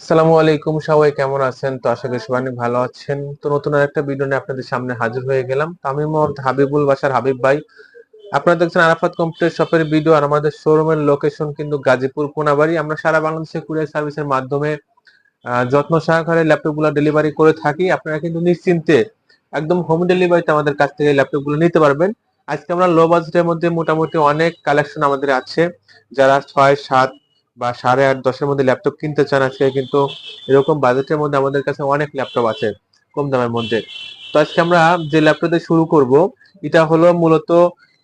আসসালামু আলাইকুম সবাই, কেমন আছেন? তো আশা করি সবাই ভালো আছেন। তো নতুন একটা ভিডিও নিয়ে আপনাদের সামনে হাজির হয়ে গেলাম। তো আমি মোহাম্মদ হাবিবুল বাসার হাবিব ভাই। আপনারা দেখছেন আরাফাত কম্পিউটার শপের ভিডিও আর আমাদের শোরুমের লোকেশন কিন্তু গাজীপুর, কোনাবাড়ি। আমরা সারা বাংলাদেশে কুরিয়ার সার্ভিসের মাধ্যমে যত্ন সহকারে ল্যাপটপগুলো ডেলিভারি করে থাকি। আপনারা কিন্তু নিশ্চিন্তে একদম হোম ডেলিভারিতে আমাদের কাছ থেকে ল্যাপটপগুলো নিতে পারবেন। আজকে আমরা লো বাজেটের মধ্যে মোটামুটি অনেক কালেকশন আমাদের আছে। যারা ছয়, সাত বা সাড়ে আট, দশের মধ্যে ল্যাপটপ কিনতে চান আজকে, কিন্তু এরকম বাজেটের মধ্যে আমাদের কাছে অনেক ল্যাপটপ আছে, কম দামের মধ্যে। তো আজকে আমরা যে ল্যাপটপে শুরু করব, এটা হলো মূলত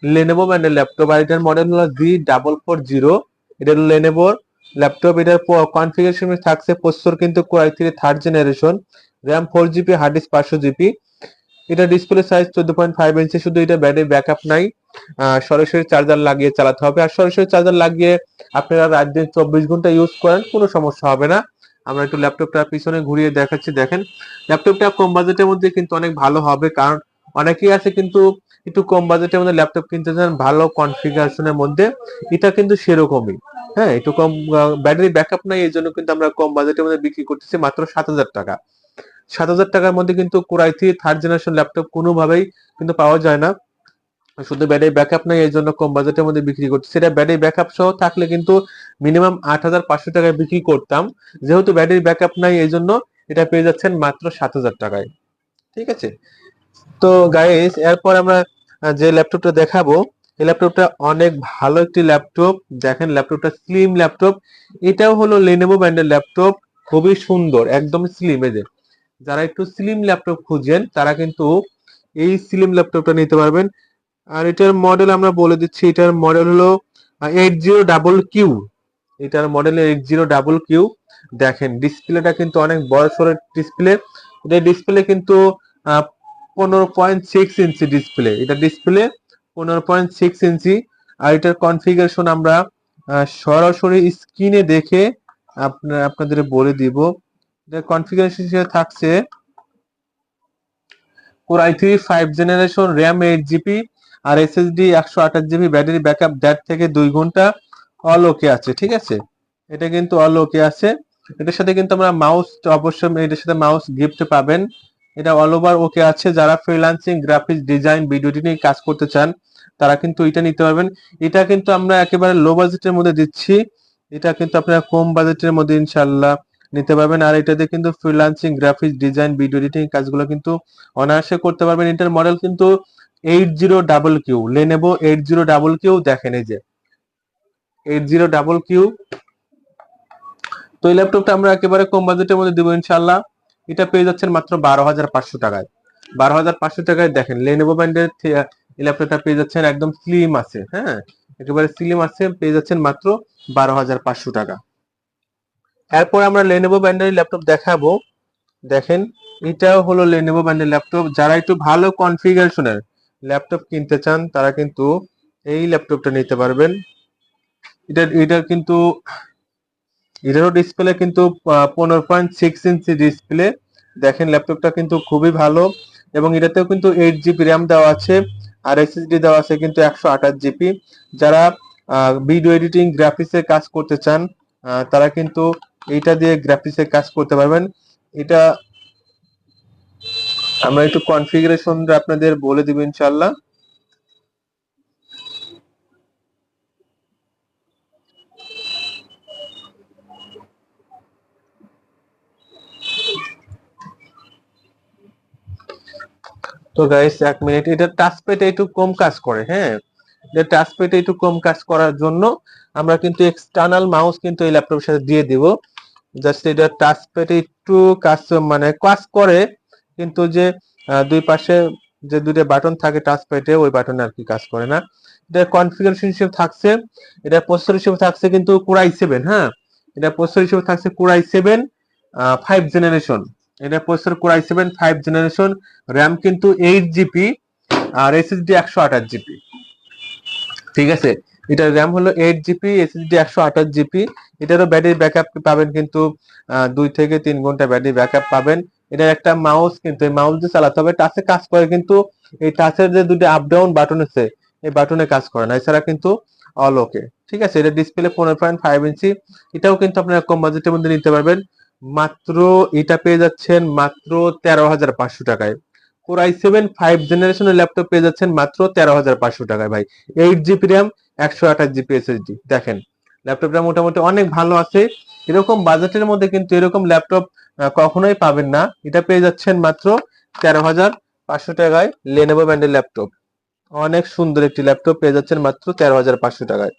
লেনোভো ব্র্যান্ডের ল্যাপটপ আর এটার মডেল হলো জি ডাবল ফোর জিরো এটা হলো লেনোভোর ল্যাপটপ এটার কনফিগারেশন থাকছে প্রসেসর কিন্তু core i three third generation RAM four GB hard disk পাঁচশো জিবি এটা ডিসপ্লে সাইজ চোদ্দ পয়েন্ট ফাইভ ইঞ্চি শুধু এটা ব্যাটারি ব্যাকআপ নাই। সরাসরি চার্জার লাগিয়ে চালাতে হবে। আর সরাসরি চার্জার লাগিয়ে আপনারা রাত দিন চব্বিশ ঘণ্টা ইউজ করেন, কোনো সমস্যা হবে না। আমরা একটু ল্যাপটপটা পিছনে ঘুরিয়ে দেখাচ্ছি, দেখেন। ল্যাপটপটা কম বাজেটের মধ্যে কিন্তু অনেক ভালো হবে, কারণ অনেকেই আছে কিন্তু একটু কম বাজেটের মধ্যে ল্যাপটপ কিনতে চান ভালো কনফিগারেশনের মধ্যে। এটা কিন্তু সেরকমই। হ্যাঁ একটু কম ব্যাটারি ব্যাকআপ নাই এই জন্য কিন্তু আমরা কম বাজেটের মধ্যে বিক্রি করতেছি মাত্র সাত হাজার টাকা। সাত হাজার টাকার মধ্যে কিন্তু core i three third generation laptop কোনোভাবেই কিন্তু পাওয়া যায় না। শুধু ব্যাটারি ব্যাকআপ নাই এই জন্য কম বাজেটের মধ্যে বিক্রি করছি। সেটা ব্যাটারি ব্যাকআপ সহ থাকলে কিন্তু মিনিমাম আট হাজার পাঁচশো টাকায় বিক্রি করতাম। যেহেতু ব্যাটারি ব্যাকআপ নাই এই জন্য এটা পেয়ে যাচ্ছেন মাত্র সাত হাজার টাকায়। ঠিক আছে? তো গাইস এরপর আমরা যে ল্যাপটপটা দেখাবো, এই ল্যাপটপটা অনেক ভালো একটি ল্যাপটপ দেখেন ল্যাপটপটা স্লিম ল্যাপটপ এটাও হলো লেনোভো ব্র্যান্ডের ল্যাপটপ খুবই সুন্দর, একদম স্লিম যে। যারা একটু স্লিম ল্যাপটপ খুঁজেন, তারা কিন্তু এই স্লিম ল্যাপটপটা নিতে পারবেন। আর এটার মডেল আমরা বলে দিচ্ছি, এটার মডেল হলো এইট জিরো ডাবল কিউ এটার model eight zero double Q দেখেন ডিসপ্লেটা কিন্তু অনেক বড় সড়ো ডিসপ্লে এটা ডিসপ্লে কিন্তু পনেরো পয়েন্ট সিক্স ইঞ্চি ডিসপ্লে এটা ডিসপ্লে পনেরো পয়েন্ট সিক্স ইঞ্চি আর এটার কনফিগারেশন আমরা সরাসরি স্ক্রিনে দেখে আপনাদের বলে দিব। কনফিগারেশন হিসেবে থাকছে core i three five generation RAM eight GB R SSD একশো আঠাশ জিবি ব্যাটারি ব্যাকআপ দেড় থেকে দুই ঘণ্টা অল ওকে আছে, ঠিক আছে? এটা কিন্তু অল ওকে আছে। এটার সাথে কিন্তু আমরা মাউস অবশ্যই এটার সাথে মাউস গিফট পাবেন। এটা অল ওভার ওকে আছে। যারা freelancing graphics design video editing কাজ করতে চান, তারা কিন্তু এটা নিতে পারবেন। এটা কিন্তু আমরা একেবারে লো বাজেটের মধ্যে দিচ্ছি। এটা কিন্তু আপনারা কম বাজেটের মধ্যে ইনশাল্লাহ নিতে পারবেন। আর এটাতে কিন্তু freelancing graphics design video editing কাজগুলো কিন্তু অনায়াসে করতে পারবেন। এটার মডেল কিন্তু eight zero double Q Lenovo eight zero double Q দেখেন এই যে। এইট জিরো ডাবল কিউ তো এই ল্যাপটপটা আমরা একেবারে কম বাজেটের মধ্যে দেবো ইনশাল্লাহ এটা পেয়ে যাচ্ছেন মাত্র বারো হাজার পাঁচশো টাকায়। বারো হাজার পাঁচশো টাকায় দেখেন লেনেভো ব্র্যান্ডের এই ল্যাপটপটা পেয়ে যাচ্ছেন একদম স্লিম আছে হ্যাঁ? একেবারে স্লিম আছে, পেয়ে যাচ্ছেন মাত্র বারো হাজার পাঁচশো টাকা। এরপর আমরা লেনেভো ব্র্যান্ডের ল্যাপটপ দেখাবো। দেখেন, এটাও হলো লেনোভো ব্র্যান্ডের ল্যাপটপ যারা একটু ভালো কনফিগারেশনের ল্যাপটপ কিনতে চান, তারা কিন্তু এই ল্যাপটপটা নিতে পারবেন। এটা এটার কিন্তু, এটারও ডিসপ্লে কিন্তু পনেরো পয়েন্ট সিক্স ইঞ্চি ডিসপ্লে দেখেন ল্যাপটপটা কিন্তু খুবই ভালো এবং এটাতেও কিন্তু এইট জিবি র্যাম দেওয়া আছে, আর এসএসডি দেওয়া আছে কিন্তু একশো আঠাশ জিবি যারা ভিডিও এডিটিং গ্রাফিক্সে কাজ করতে চান তারা কিন্তু এইটা দিয়ে গ্রাফিক্সে কাজ করতে পারবেন। এটা আমরা একটু কনফিগারেশন আপনাদের বলে দিব ইনশাল্লাহ তো গাইস এক মিনিট এটা টাচপ্যাড একটু কম কাজ করে হ্যাঁ? এটা টাচপ্যাড একটু কম কাজ করার জন্য আমরা কিন্তু এক্সটার্নাল মাউস কিন্তু এই ল্যাপটপের সাথে দিয়ে দিব। জাস্ট এটা টাচপ্যাড একটু কাজ মানে কাজ করে, কিন্তু যে দুই পাশে যে দুটো বাটন থাকে টাচপ্যাডে ওই বাটনে আর কি কাজ করে না। এটা কনফিগারেশন হিসেবে থাকছে, এটা প্রসেসর হিসেবে থাকছে কিন্তু কোরাই সেভেন হ্যাঁ? এটা প্রসেসর হিসেবে থাকছে core i seven five generation এটা processor core i seven five generation RAM কিন্তু এইট জিবি আর এসএসডি একশো আঠাশ জিবি ঠিক আছে? এটার র্যাম হলো এইট জিবি এসএসডি একশো আঠাশ জিবি এটারও ব্যাটারি ব্যাকআপ পাবেন কিন্তু দুই থেকে তিন ঘণ্টা ব্যাটারি ব্যাকআপ পাবেন। এটার একটা মাউস কিন্তু, এই মাউস দিয়ে চালাতে হবে। টাচে কাজ করে কিন্তু, এই টাচের যে দুটো আপ ডাউন বাটন আছে, এই বাটনে কাজ করে না। এছাড়া কিন্তু অল ওকে ঠিক আছে, এটা ডিসপ্লে পনেরো পয়েন্ট ফাইভ ইঞ্চি এটাও কিন্তু আপনারা কম বাজেটের মধ্যে নিতে পারবেন। মাত্র এটা পেয়ে যাচ্ছেন মাত্র তেরো হাজার পাঁচশো টাকায়। কোর আই সেভেন ফাইভ জেনারেশনের ল্যাপটপ পেয়ে যাচ্ছেন মাত্র তেরো হাজার পাঁচশো টাকায় ভাই। এইট জিবি র্যাম একশো আঠাশ জিবি এসএসডি দেখেন ল্যাপটপটা মোটামুটি অনেক ভালো আছে। এরকম বাজেটের মধ্যে কিন্তু এরকম ল্যাপটপ কখনোই পাবেন না। এটা পেয়ে যাচ্ছেন মাত্র তেরো হাজার পাঁচশো টাকায় লেনোভো ব্র্যান্ডের ল্যাপটপ অনেক সুন্দর একটি ল্যাপটপ পেয়ে যাচ্ছেন মাত্র তেরো হাজার পাঁচশো টাকায়।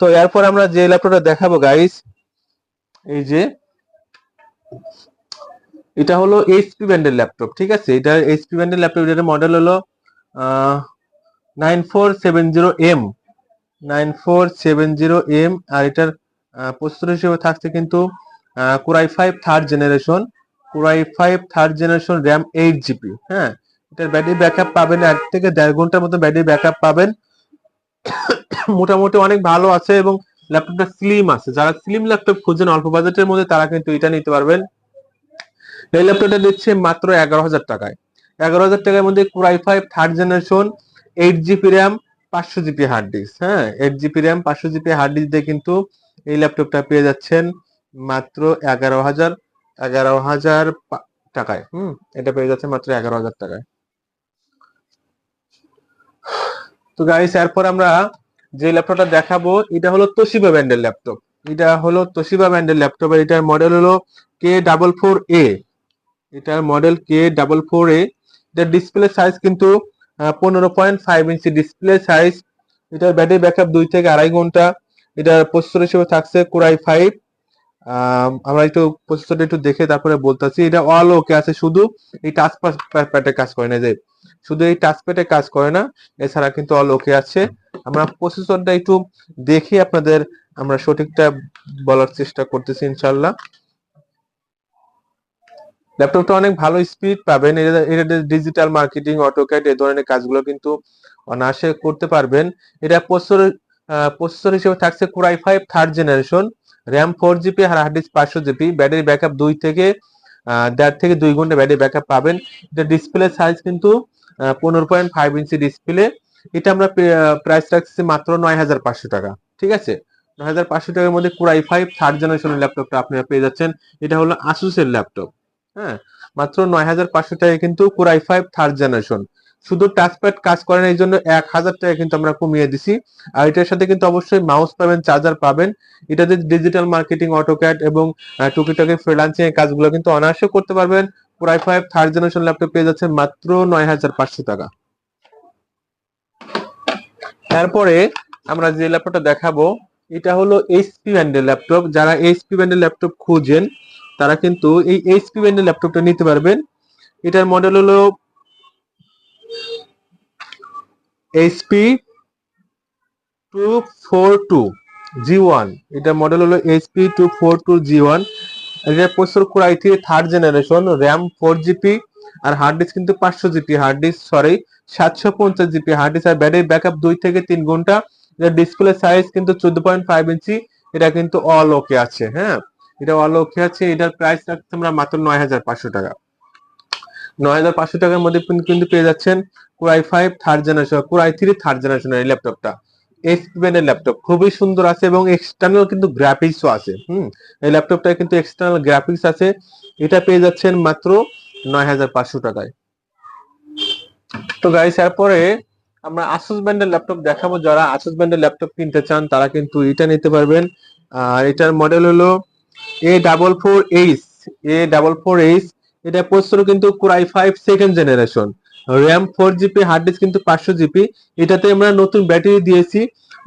তো এরপর আমরা যে ল্যাপটপটা দেখাবো গাইস এই যে, এটা হলো এইচপি ব্র্যান্ডের ল্যাপটপ ঠিক আছে? এটা এইচপি ব্র্যান্ডের ল্যাপটপ এটার মডেল হলো nine four seven zero M nine four seven zero M আর এটার প্রস্তুত হিসেবে থাকছে কিন্তু core i five third generation core i five third generation RAM eight GB হ্যাঁ? এটার ব্যাটারি ব্যাকআপ পাবেন, এক থেকে দেড় ঘণ্টার মতো ব্যাটারি ব্যাকআপ পাবেন। মোটামুটি অনেক ভালো আছে এবং ল্যাপটপটা স্লিম আছে। যারা স্লিম ল্যাপটপ খুঁজছেন অল্প বাজেটের মধ্যে তারা কিন্তু এটা নিতে পারবেন। এই ল্যাপটপটা দিচ্ছে মাত্র এগারো হাজার টাকায়। এগারো হাজার টাকার মধ্যে core i five third generation eight GB RAM পাঁচশো জিবি হার্ড ডিস্ক হ্যাঁ? এইট জিবি র্যাম পাঁচশো জিবি হার্ড ডিস্ক দিয়ে কিন্তু এই ল্যাপটপটা পেয়ে যাচ্ছেন মাত্র এগারো হাজার এগারো হাজার টাকায়, হুম? এটা পেয়ে যাচ্ছে মাত্র এগারো হাজার টাকায়। তো গাইস এরপর আমরা যে ল্যাপটপটা দেখাবো, এটা হলো তোশিবা ব্র্যান্ডের ল্যাপটপ এটা হলো তোশিবা ব্র্যান্ডের ল্যাপটপ আর এটার মডেল হলো কে ডাবল ফোর এ এটার model K double four A এটার ডিসপ্লে সাইজ কিন্তু পনেরো point five inch display size এটার ব্যাটারি ব্যাকআপ দুই থেকে আড়াই ঘণ্টা। এটার প্রসেসর হিসেবে থাকছে কোরাই ফাইভ আমরা একটু প্রসেসরটা একটু দেখে তারপরে বলতেছি। এটা অল ওকে আছে, শুধু এই টাচ প্যাডে কাজ করে না যে, শুধু এই টাচ প্যাডে কাজ করে না, এছাড়া কিন্তু অল ওকে আছে। আমরা প্রসেসরটা একটু দেখে আপনাদের, আমরা সঠিকটা বলার চেষ্টা করতেছি ইনশাল্লাহ ল্যাপটপটা অনেক ভালো স্পিড পাবেন। এটা ডিজিটাল মার্কেটিং অটোক্যাড এই ধরনের কাজগুলো কিন্তু অনায়াসে করতে পারবেন। এটা প্রসেসর প্রসেসর হিসেবে থাকছে core i five third generation RAM four GB R hard disk পাঁচশো জিবি ব্যাটারি ব্যাকআপ দুই থেকে দেড় থেকে দুই ঘণ্টা ব্যাটারি ব্যাকআপ পাবেন। এটা ডিসপ্লে সাইজ কিন্তু পনেরো পয়েন্ট ফাইভ ইঞ্চি ডিসপ্লে এটা আমরা প্রাইস রাখছি মাত্র নয় হাজার পাঁচশো টাকা। ঠিক আছে? নয় হাজার পাঁচশো টাকার মধ্যে কোরাই ফাইভ থার্ড জেনারেশনের ল্যাপটপটা আপনারা পেয়ে যাচ্ছেন। এটা হলো আসুসের ল্যাপটপ। হ্যাঁ মাত্র নয় হাজার পাঁচশো টাকায় কিন্তু core i five third generation শুধু টাচপ্যাড কাজ করেন এই জন্য এক হাজার টাকা কিন্তু আমরা কমিয়ে দিছি। আর এটার সাথে কিন্তু অবশ্যই মাউস পাবেন চার্জার পাবেন। এটাতে ডিজিটাল মার্কেটিং অটোক্যাড এবং টুকিটাকি ফ্রিলান্সিং এর কাজগুলো কিন্তু অনায়াসে করতে পারবেন। Core i five third generation laptop পেয়ে যাচ্ছে মাত্র নয় হাজার পাঁচশো টাকা। তারপরে আমরা যে ল্যাপটপটা দেখাবো, এটা হলো এইচপি ব্র্যান্ডের ল্যাপটপ যারা এইচপি ব্র্যান্ডের ল্যাপটপ খুঁজেন তারা কিন্তু এই এইচপি ব্র্যান্ডের ল্যাপটপটা নিতে পারবেন। এটার মডেল হলো HP two four two G one এটার মডেল হলো HP two four two G one এটা processor core i three third generation RAM four GB R hard disk কিন্তু পাঁচশো জিবি হার্ড ডিস্ক সরি সাতশো পঞ্চাশ জিবি হার্ড ডিস্ক আর battery backup দুই থেকে তিন ঘণ্টা। এটা ডিসপ্লে সাইজ কিন্তু চোদ্দ পয়েন্ট ফাইভ ইঞ্চি এটা কিন্তু অল ওকে আছে হ্যাঁ। এটা অল ওকে আছে, এটার প্রাইস রাখছি আমরা মাত্র নয় হাজার পাঁচশো টাকা। নয় হাজার পাঁচশো টাকার মধ্যে কিন্তু পেয়ে যাচ্ছেন core i five third generation core i three third জেনারেশনের এই ল্যাপটপটা। এসপিএনের ল্যাপটপ, খুবই সুন্দর আছে এবং এক্সটার্নাল কিন্তু গ্রাফিক্সও আছে, হুম? এই ল্যাপটপটা কিন্তু এক্সটার্নাল গ্রাফিক্স আছে। এটা পেয়ে যাচ্ছেন মাত্র নয় হাজার পাঁচশো টাকায়। তো গাইস এরপরে আমরা আসুস ব্র্যান্ডের ল্যাপটপ দেখাবো। যারা আসুস ব্র্যান্ডের ল্যাপটপ কিনতে চান, তারা কিন্তু এটা নিতে পারবেন। আর এটার মডেল হলো A double four H A double four H এটা প্রসেসর কিন্তু core i five second generation RAM four GB hard disk কিন্তু পাঁচশো জিবি এটাতে আমরা নতুন ব্যাটারি দিয়েছি।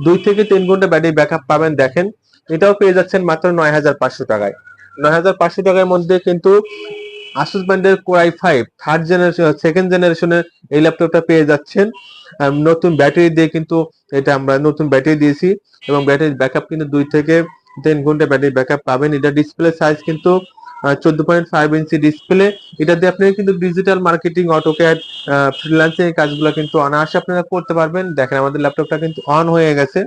দুই থেকে তিন ঘণ্টা ব্যাটারি ব্যাকআপ পাবেন, দেখেন। এটাও পেয়ে যাচ্ছেন মাত্র নয় হাজার পাঁচশো টাকায়। নয় হাজার পাঁচশো টাকার মধ্যে কিন্তু আসুস ব্র্যান্ডের core i five third generation second জেনারেশনের এই ল্যাপটপটা পেয়ে যাচ্ছেন। নতুন ব্যাটারি দিয়ে কিন্তু এটা আমরা নতুন ব্যাটারি দিয়েছি। এবং ব্যাটারি ব্যাকআপ কিন্তু দুই থেকে তিন ঘণ্টা ব্যাটারি ব্যাকআপ পাবেন। এটা ডিসপ্লে সাইজ কিন্তু চোদ্দ পয়েন্ট ফাইভ ইঞ্চি ডিসপ্লে এটা দিয়ে আপনি কিন্তু ডিজিটাল মার্কেটিং অটোক্যাড ফ্রিল্যান্সিং এই কাজগুলো কিন্তু অনায়াসে আপনারা করতে পারবেন। দেখেন, আমাদের ল্যাপটপটা কিন্তু অন হয়ে গেছে।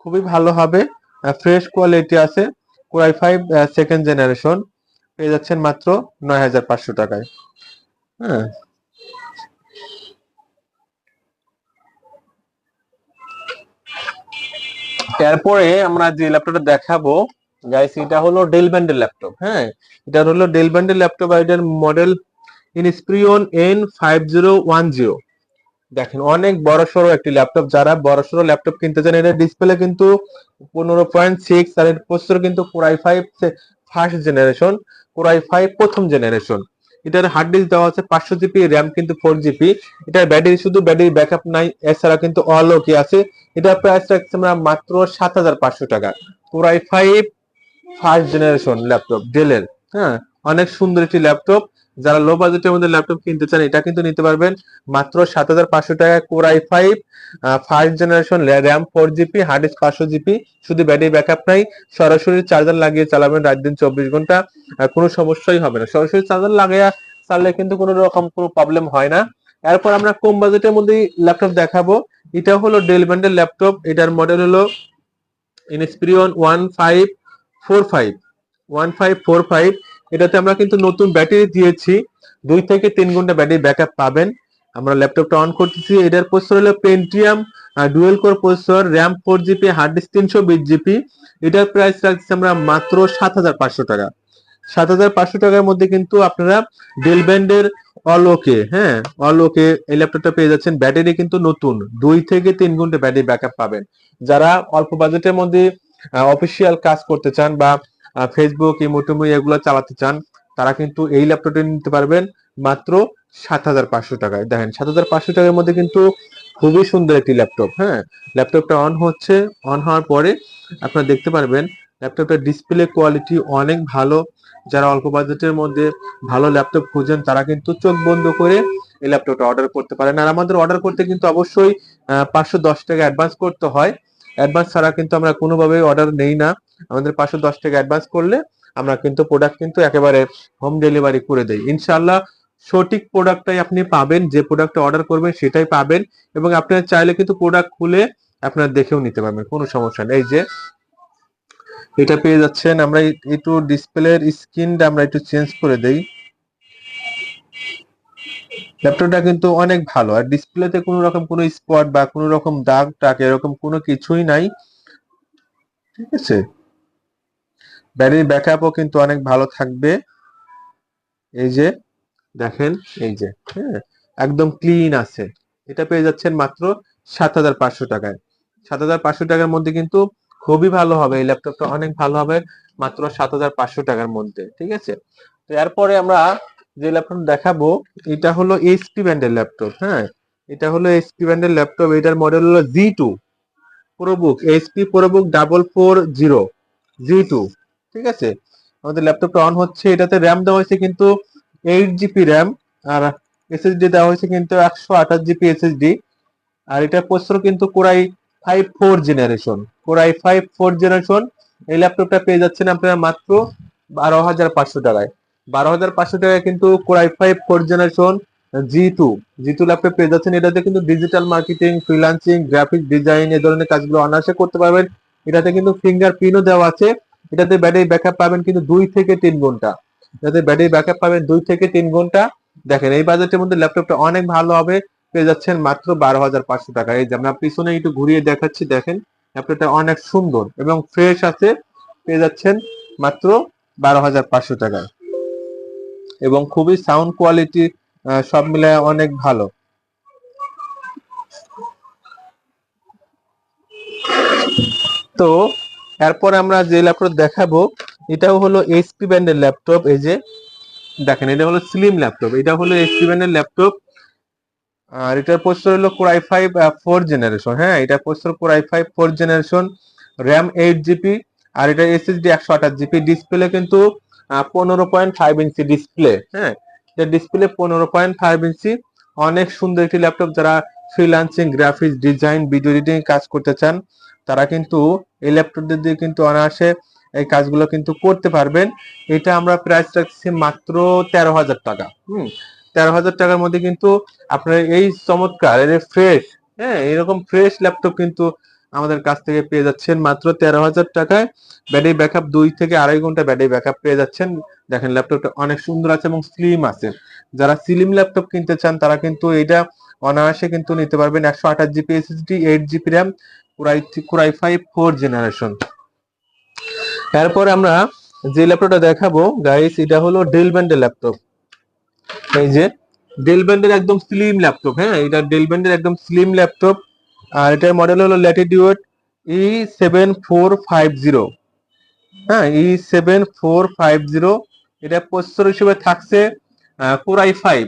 খুবই ভালো হবে। ফ্রেশ কোয়ালিটি আছে। Core i five second generation পেয়ে যাচ্ছেন মাত্র নয় হাজার পাঁচশো টাকায়। হ্যাঁ। এরপরে আমরা যে ল্যাপটপটা দেখাবো গাইস এটা হলো ডেল ব্যান্ডের ল্যাপটপ হ্যাঁ? এটা হলো ডেল ব্যান্ডের ল্যাপটপ আর এটার model Inspiron N five zero one zero দেখেন, অনেক বড় সড়ো একটি ল্যাপটপ, যারা বড় সড়ো ল্যাপটপ কিনতে চান এটার ডিসপ্লে কিন্তু পনেরো পয়েন্ট সিক্স আর এর প্রসেসর কিন্তু core i five first generation core i five প্রথম জেনারেশন এটার হার্ড ডিস্ক দেওয়া আছে, পাঁচশো জিবি র্যাম কিন্তু ফোর জিবি এটার ব্যাটারি শুধু ব্যাটারি ব্যাকআপ নাই, এছাড়া কিন্তু অল ওকে আছে। এটার প্রাইস রাখছি আমরা মাত্র সাত হাজার পাঁচশো টাকা। পুরাই ফাইভ ফার্স্ট জেনারেশন ল্যাপটপ ডেলের হ্যাঁ? অনেক সুন্দর একটি ল্যাপটপ যারা লো বাজেটের মধ্যে ল্যাপটপ কিনতে চান, এটা কিন্তু নিতে পারবেন। মাত্র সাত হাজার পাঁচশো টাকা core i five first generation RAM four GB hard disk পাঁচশো জিবি শুধু ব্যাটারি ব্যাকআপ নাই, সরাসরি চার্জার লাগিয়ে চালাবেন রাত দিন চব্বিশ ঘণ্টা কোনো সমস্যাই হবে না। সরাসরি চার্জার লাগিয়ে চাললে কিন্তু কোনো রকম কোনো প্রবলেম হয় না। এরপর আমরা কম বাজেটের মধ্যে ল্যাপটপ দেখাবো। এটা হলো ডেল ব্যান্ডের ল্যাপটপ এটার মডেল হলো Inspiron one five four five one five four five এটাতে আমরা কিন্তু নতুন ব্যাটারি দিয়েছি। দুই থেকে তিন ঘণ্টা ব্যাটারি ব্যাকআপ পাবেন। আমরা ল্যাপটপটা অন করতেছি। এটার প্রসেসর হলো Pentium dual core processor RAM four GB hard disk তিনশো বিশ জিবি এটার প্রাইস রাখছি আমরা মাত্র সাত হাজার পাঁচশো টাকা। সাত হাজার পাঁচশো টাকার মধ্যে কিন্তু আপনারা ডেল ব্যান্ডের অল ওকে হ্যাঁ অল ওকে এই ল্যাপটপটা পেয়ে যাচ্ছেন। ব্যাটারি কিন্তু নতুন। দুই থেকে তিন ঘণ্টা ব্যাটারি ব্যাকআপ পাবেন। যারা অল্প বাজেটের মধ্যে অফিসিয়াল কাজ করতে চান বা ফেসবুক ইমোটুমু এগুলো চালাতে চান, তারা কিন্তু এই ল্যাপটপটা নিতে পারবেন মাত্র সাত হাজার পাঁচশো টাকায়। দেখেন, সাত হাজার পাঁচশো টাকার মধ্যে কিন্তু খুবই সুন্দর একটি ল্যাপটপ হ্যাঁ? ল্যাপটপটা অন হচ্ছে অন হওয়ার পরে আপনারা দেখতে পারবেন ল্যাপটপটার ডিসপ্লে কোয়ালিটি অনেক ভালো। যারা অল্প বাজেটের মধ্যে ভালো ল্যাপটপ খুঁজেন, তারা কিন্তু চোখ বন্ধ করে এই ল্যাপটপটা অর্ডার করতে পারেন। আর আমাদের অর্ডার করতে কিন্তু অবশ্যই পাঁচশো দশ টাকা অ্যাডভান্স করতে হয়। অ্যাডভান্স ছাড়া কিন্তু আমরা কোনোভাবেই অর্ডার নেই না। আমাদের পাঁচশো দশ টাকা অ্যাডভান্স করলে আমরা কিন্তু প্রোডাক্ট কিন্তু একেবারে হোম ডেলিভারি করে দেই। ইনশাল্লাহ সঠিক প্রোডাক্টটাই আপনি পাবেন, যে প্রোডাক্টটা অর্ডার করবেন সেটাই পাবেন এবং আপনার চাইলে কিন্তু প্রোডাক্ট খুলে আপনার দেখেও নিতে পারবেন, কোনো সমস্যা নেই। যে এটা পেয়ে যাচ্ছেন, আমরা একটু ডিসপ্লের স্ক্রিনটা আমরা একটু চেঞ্জ করে দেই। ল্যাপটপটা কিন্তু অনেক ভালো, আর ডিসপ্লেতে কোনো রকম কোনো স্পট বা কোনো রকম দাগ টাক এরকম কোনো কিছুই নাই। ঠিক আছে? ব্যাটারি ব্যাকআপও কিন্তু অনেক ভালো থাকবে। এই যে, দেখেন, এই যে হ্যাঁ একদম ক্লিন আছে। এটা পেয়ে যাচ্ছেন মাত্র সাত হাজার পাঁচশো টাকায়। সাত হাজার পাঁচশো টাকার মধ্যে কিন্তু খুবই ভালো হবে। এই ল্যাপটপটা অনেক ভালো হবে, মাত্র সাত হাজার পাঁচশো টাকার মধ্যে, ঠিক আছে? তো এরপরে আমরা যে ল্যাপটপ দেখাবো, এটা হলো এইচপি ব্র্যান্ডের ল্যাপটপ হ্যাঁ? এটা হলো এইচপি ব্যান্ডের ল্যাপটপ এটার মডেল হলো G two ProBook HP ProBook double four zero G two ঠিক আছে? আমাদের ল্যাপটপটা অন হচ্ছে, এটাতে র্যাম দেওয়া হয়েছে কিন্তু এইট জিবি র্যাম আর এসএসডি দেওয়া হয়েছে কিন্তু একশো আঠাশ জিবি এসএসডি আর এটা প্রসেসর কিন্তু core i five four generation core i five four generation এই ল্যাপটপটা পেয়ে যাচ্ছেন আপনারা মাত্র বারো হাজার পাঁচশো টাকায়। বারো হাজার পাঁচশো টাকায় কিন্তু core i five four generation G two G two laptop পেয়ে যাচ্ছেন। এটাতে কিন্তু digital marketing freelancing graphic design এ ধরনের কাজগুলো অনায়াসে করতে পারবেন। এটাতে কিন্তু ফিঙ্গার প্রিন্টও দেওয়া আছে। এটাতে ব্যাটারি ব্যাকআপ পাবেন কিন্তু দুই থেকে তিন ঘণ্টা। এটাতে ব্যাটারি ব্যাকআপ পাবেন দুই থেকে তিন ঘণ্টা। দেখেন, এই বাজেটের মধ্যে ল্যাপটপটা অনেক ভালো হবে। পেয়ে যাচ্ছেন মাত্র বারো হাজার পাঁচশো টাকা। এই যে আমরা পিছনে একটু ঘুরিয়ে দেখাচ্ছি, দেখেন, ল্যাপটপটা অনেক সুন্দর এবং ফ্রেশ আছে। পেয়ে যাচ্ছেন মাত্র বারো হাজার পাঁচশো টাকায় এবং খুবই সাউন্ড কোয়ালিটি সব মিলে অনেক ভালো। তো এরপর আমরা যে ল্যাপটপ দেখাবো, এটাও হলো এইচপি ব্র্যান্ডের ল্যাপটপ এই যে দেখেন, এটা হলো স্লিম ল্যাপটপ এটা হলো এইচপি ব্র্যান্ডের ল্যাপটপ আর এটার প্রসেসর হলো কোরাই ফাইভ ফোর জেনারেশন হ্যাঁ এটা processor core i five four generation RAM eight GB আর এটা এসএসডি একশো আঠাশ জিবি ডিসপ্লে কিন্তু পনেরো পয়েন্ট ফাইভ ইঞ্চি ডিসপ্লে হ্যাঁ এটা ডিসপ্লে পনেরো পয়েন্ট ফাইভ ইঞ্চি অনেক সুন্দর একটি ল্যাপটপ যারা freelancing graphics design video editing কাজ করতে চান তারা কিন্তু এই ল্যাপটপ দিয়ে কিন্তু অনায়াসে এই কাজগুলো কিন্তু করতে পারবেন। এটা আমরা প্রাইস রাখছি মাত্র তেরো হাজার টাকা। হুম, তেরো হাজার টাকার মধ্যে কিন্তু আপনার এই চমৎকার, এই ফ্রেশ হ্যাঁ এরকম ফ্রেশ ল্যাপটপ কিন্তু আমাদের কাছ থেকে পেয়ে যাচ্ছেন মাত্র তেরো হাজার টাকায়। ব্যাটারি ব্যাকআপ দুই থেকে আড়াই ঘণ্টা ব্যাটারি ব্যাকআপ পেয়ে যাচ্ছেন। দেখেন ল্যাপটপটা অনেক সুন্দর আছে এবং স্লিম আছে। যারা স্লিম ল্যাপটপ কিনতে চান তারা কিন্তু এটা অনায়াসে কিন্তু নিতে পারবেন। একশো আঠাশ GB SSD eight GB RAM core i core i five, four generation. এরপর আমরা যে ল্যাপটপটা দেখাবো গাইস এটা হলো ডেল ব্যান্ডের ল্যাপটপ। এই যে, ডেল ব্যান্ডের একদম স্লিম ল্যাপটপ হ্যাঁ? এটা ডেল ব্যান্ডের একদম স্লিম ল্যাপটপ। আর এটার মডেল হলো Latitude E seven four five zero হ্যাঁ E seven four five zero এটা প্রসেসর হিসেবে থাকছে core i five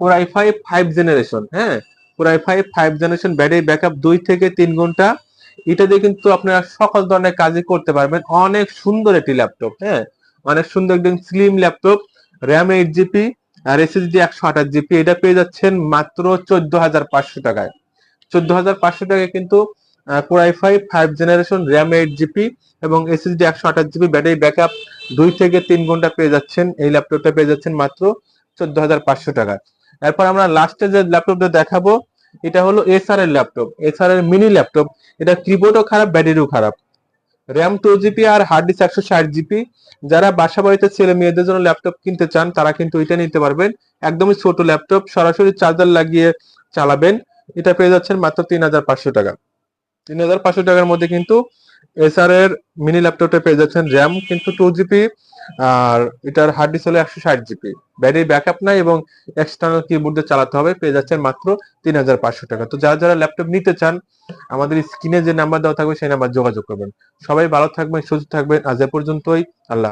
core i five five generation হ্যাঁ? Core i five five generation battery backup দুই থেকে তিন ঘণ্টা। এটা দিয়ে কিন্তু আপনারা সকল ধরনের কাজই করতে পারবেন। অনেক সুন্দর একটি ল্যাপটপ হ্যাঁ? অনেক সুন্দর একদম slim laptop RAM eight GB আর এসএসডি একশো আঠাশ জিবি এটা পেয়ে যাচ্ছেন মাত্র চোদ্দ হাজার পাঁচশো টাকায়। চোদ্দ হাজার পাঁচশো টাকায় কিন্তু core i five five generation RAM eight GB এবং এসএসডি একশো আঠাশ জিবি ব্যাটারি ব্যাকআপ দুই থেকে তিন ঘণ্টা পেয়ে যাচ্ছেন। এই ল্যাপটপটা পেয়ে যাচ্ছেন মাত্র চোদ্দ হাজার পাঁচশো টাকায়। এরপর আমরা লাস্টে যে ল্যাপটপটা দেখাবো এটা হলো এসআর এর ল্যাপটপ এসআর এর মিনি ল্যাপটপ এটা কিবোর্ডও খারাপ ব্যাটারিও খারাপ। র্যাম টু জিবি আর হার্ড ডিস্ক একশো ষাট জিবি যারা বাসা বাড়িতে ছেলে মেয়েদের জন্য ল্যাপটপ কিনতে চান, তারা কিন্তু এটা নিতে পারবেন। একদমই ছোট ল্যাপটপ সরাসরি চার্জার লাগিয়ে চালাবেন। এটা পেয়ে যাচ্ছেন মাত্র তিন হাজার পাঁচশো টাকা। তিন হাজার পাঁচশো টাকার মধ্যে কিন্তু এসআর এর মিনি ল্যাপটপটা পেয়ে যাচ্ছেন র্যাম কিন্তু টু জিবি আর এটার হার্ড ডিস্ক হলো একশো ষাট জিবি ব্যাটারি ব্যাকআপ নাই এবং এক্সটার্নাল কিবোর্ড দিয়ে চালাতে হবে, পেয়ে যাচ্ছেন মাত্র তিন হাজার পাঁচশো টাকা। তো যারা যারা ল্যাপটপ নিতে চান, আমাদের স্ক্রিনে যে নাম্বার দেওয়া থাকবে, সেই নাম্বার যোগাযোগ করবেন। সবাই ভালো থাকবেন, সুস্থ থাকবেন। আজ এ পর্যন্তই, আল্লাহ